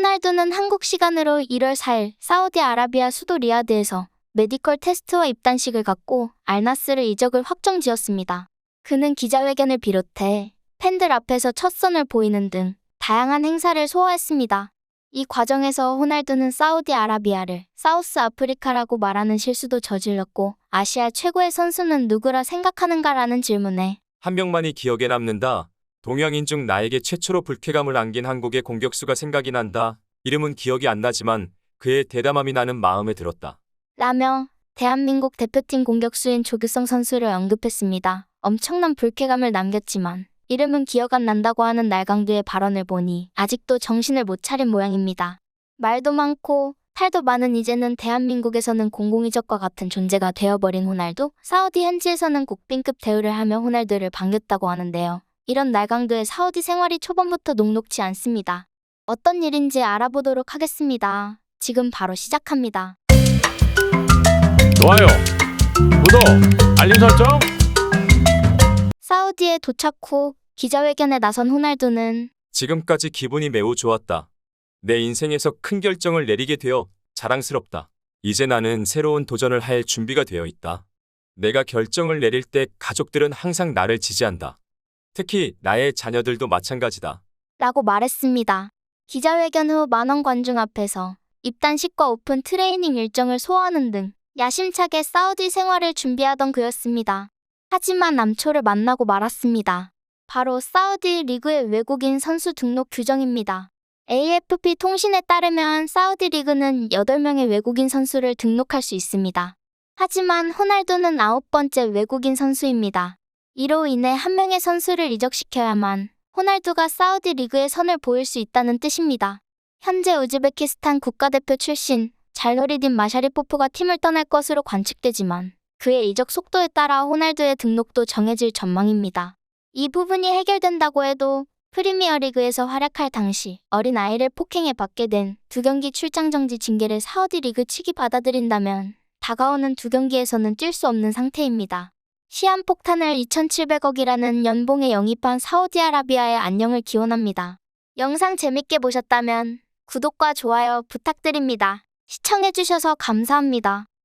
호날두는 한국 시간으로 1월 4일 사우디아라비아 수도 리야드에서 메디컬 테스트와 입단식을 갖고 알나스르 이적을 확정 지었습니다. 그는 기자회견을 비롯해 팬들 앞에서 첫 선을 보이는 등 다양한 행사를 소화했습니다. 이 과정에서 호날두는 사우디아라비아를 사우스 아프리카라고 말하는 실수도 저질렀고 아시아 최고의 선수는 누구라 생각하는가라는 질문에 한 명만이 기억에 남는다. 동양인 중 나에게 최초로 불쾌감을 안긴 한국의 공격수가 생각이 난다. 이름은 기억이 안 나지만 그의 대담함이 나는 마음에 들었다. 라며 대한민국 대표팀 공격수인 조규성 선수를 언급했습니다. 엄청난 불쾌감을 남겼지만 이름은 기억 안 난다고 하는 날강도의 발언을 보니 아직도 정신을 못 차린 모양입니다. 말도 많고 탈도 많은 이제는 대한민국에서는 공공이적과 같은 존재가 되어버린 호날두, 사우디 현지에서는 국빈급 대우를 하며 호날두를 반겼다고 하는데요. 이런 날강도의 사우디 생활이 초반부터 녹록지 않습니다. 어떤 일인지 알아보도록 하겠습니다. 지금 바로 시작합니다. 좋아요, 구독, 알림 설정. 사우디에 도착 후 기자회견에 나선 호날두는 지금까지 기분이 매우 좋았다. 내 인생에서 큰 결정을 내리게 되어 자랑스럽다. 이제 나는 새로운 도전을 할 준비가 되어 있다. 내가 결정을 내릴 때 가족들은 항상 나를 지지한다. 특히 나의 자녀들도 마찬가지다. 라고 말했습니다. 기자회견 후 만원 관중 앞에서 입단식과 오픈 트레이닝 일정을 소화하는 등 야심차게 사우디 생활을 준비하던 그였습니다. 하지만 남초를 만나고 말았습니다. 바로 사우디 리그의 외국인 선수 등록 규정입니다. AFP 통신에 따르면 사우디 리그는 8명의 외국인 선수를 등록할 수 있습니다. 하지만 호날두는 아홉 번째 외국인 선수입니다. 이로 인해 한 명의 선수를 이적시켜야만 호날두가 사우디 리그에 선을 보일 수 있다는 뜻입니다. 현재 우즈베키스탄 국가대표 출신 잘노리딘 마샤리포프가 팀을 떠날 것으로 관측되지만 그의 이적 속도에 따라 호날두의 등록도 정해질 전망입니다. 이 부분이 해결된다고 해도 프리미어리그에서 활약할 당시 어린 아이를 폭행해 받게 된 두 경기 출장 정지 징계를 사우디 리그 측이 받아들인다면 다가오는 두 경기에서는 뛸 수 없는 상태입니다. 시한폭탄을 2,700억이라는 연봉에 영입한 사우디아라비아의 안녕을 기원합니다. 영상 재밌게 보셨다면 구독과 좋아요 부탁드립니다. 시청해주셔서 감사합니다.